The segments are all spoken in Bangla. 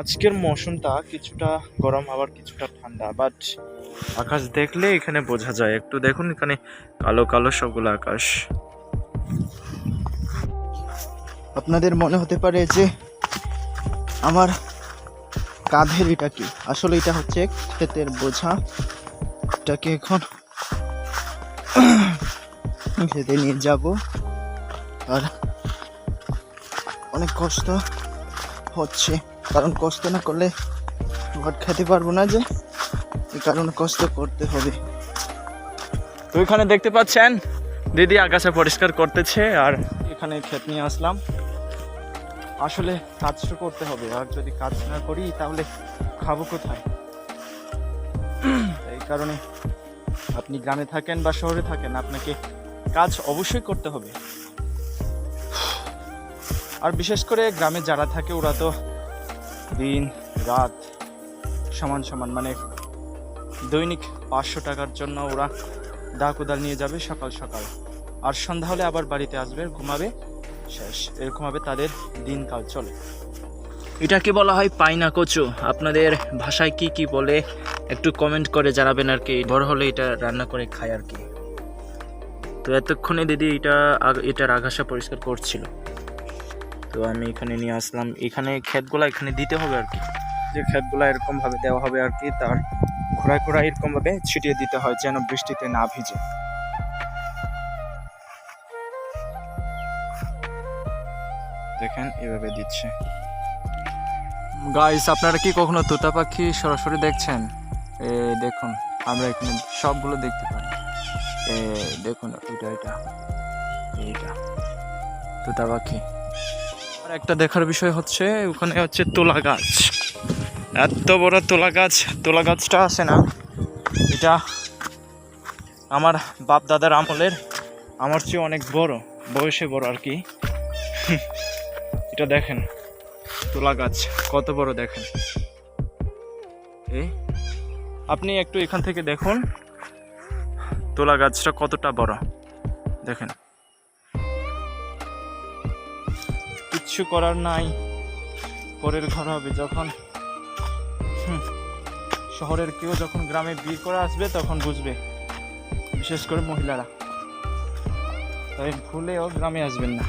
আজকের মৌসুমটা কিছুটা গরম, আবার কিছুটা ঠান্ডা বাট আকাশ দেখলে এখানে বোঝা যায়। একটু দেখুন এখানে কালো কালো সবগুলো আকাশ। আপনাদের মনে হতে পারে যে আমার কাঁধের এটা কি? আসলে এটা হচ্ছে ক্ষেতের বোঝা। এটাকে এখন খেতে নিয়ে যাব। আর অনেক কষ্ট হচ্ছে। কারণ কষ্ট না করলে ঘর খেতে পারব না যে এই কারণে কষ্ট করতে হবে। তো এখানে দেখতে পাচ্ছেন, দিদি আকাশে পরিষ্কার করতেছে আর এখানে ক্ষেত নিয়ে আসলাম। আসলে কাজ করতে হবে, আর যদি কাজ না করি তাহলে খাব কোথায়? এই কারণে আপনি গ্রামে থাকেন বা শহরে থাকেন, আপনাকে কাজ অবশ্যই করতে হবে। আর বিশেষ করে গ্রামে যারা থাকে ওরা তো দিন, রাত সমান সমান মানে দৈনিক পাঁচশো টাকার জন্য ওরা দা কোদাল নিয়ে যাবে সকাল সকাল। আর সন্ধ্যা হলে আবার বাড়িতে আসবে, ঘুমাবে, শেষ। এরকম ভাবে তাদের দিনকাল চলে। এটাকে বলা হয় পাইনা কচু আপনাদের ভাষায় কি কি বলে একটু কমেন্ট করে জানাবেন আর কি। বড় হলে এটা রান্না করে খায় আর কি। তো এতক্ষণে দিদি এটা এটার আগাছা পরিষ্কার করছিল। তো আমি এখানে নিয়ে আসলাম। এখানে ক্ষেতগুলা এখানে দিতে হবে আর কি। যে ক্ষেতগুলো এরকমভাবে দেওয়া হবে আর কি, তার ঘোড়ায় ঘোড়ায় এরকমভাবে ছিটিয়ে দিতে হয় যেন বৃষ্টিতে না ভিজে। দেখেন, এভাবে দিচ্ছে। গাইস আপনারা কি কখনো তোতা পাখি সরাসরি দেখছেন? এ, দেখুন, আমরা এখানে সবগুলো দেখতে পাই। এ, দেখুন, এটা এটা এইটা তোতা পাখি। আর একটা দেখার বিষয় হচ্ছে ওখানে হচ্ছে তোলা গাছ। এত বড় তোলা গাছ, তোলা গাছটা আছে না? এটা আমার বাপ দাদার আমলের, আমার চেয়ে অনেক বড়, বয়সে বড় আর কি। এটা দেখেন, তোলা গাছ, কত বড় দেখেন। আপনি একটু এখান থেকে দেখুন, তোলা গাছটা কতটা বড়। দেখেন। কিচ্ছু করার নাই। পরের ঘর হবে যখন। শহরের কেউ যখন গ্রামে বিয়ে করে আসবে তখন বুঝবে, বিশেষ করে মহিলারা। তাই ভুলেও গ্রামে আসবেন না।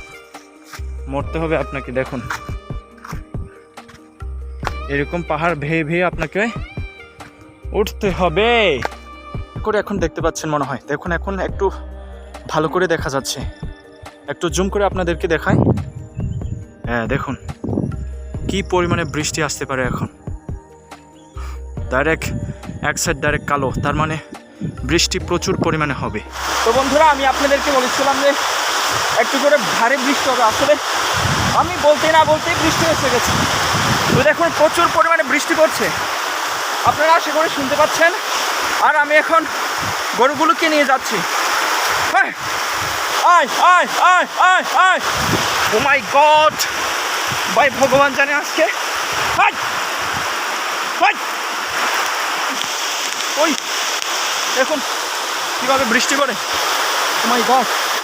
মরতে হবে আপনাকে, দেখুন। এরকম পাহাড় ভেয়ে ভেয়ে আপনাকে উঠতে হবে। করে এখন দেখতে পাচ্ছেন মনে হয়। দেখুন, এখন একটু ভালো করে দেখা যাচ্ছে। একটু জুম করে আপনাদেরকে দেখাই। হ্যাঁ দেখুন। কি পরিমাণে বৃষ্টি আসতে পারে এখন। ডাইরেক্ট এক সাইড ডাইরেক্ট কালো, তার মানে বৃষ্টি প্রচুর পরিমাণে হবে। তো বন্ধুরা, আমি আপনাদেরকে বলেছিলাম যে একটু করে ভারী বৃষ্টি হবে। আসলে আমি বলতে না বলতেই বৃষ্টি এসে গেছে তো দেখুন, প্রচুর পরিমাণে বৃষ্টি পড়ছে। আপনারা আশা করে শুনতে পাচ্ছেন। আর আমি এখন গরুগুলোকে নিয়ে যাচ্ছি। হ্যাঁ আয় আয় আয় আয় আয়। ও মাই গড ভাই ভগবান জানে আজকে। হাই। ওই দেখুন কীভাবে বৃষ্টি করে ও মাই গড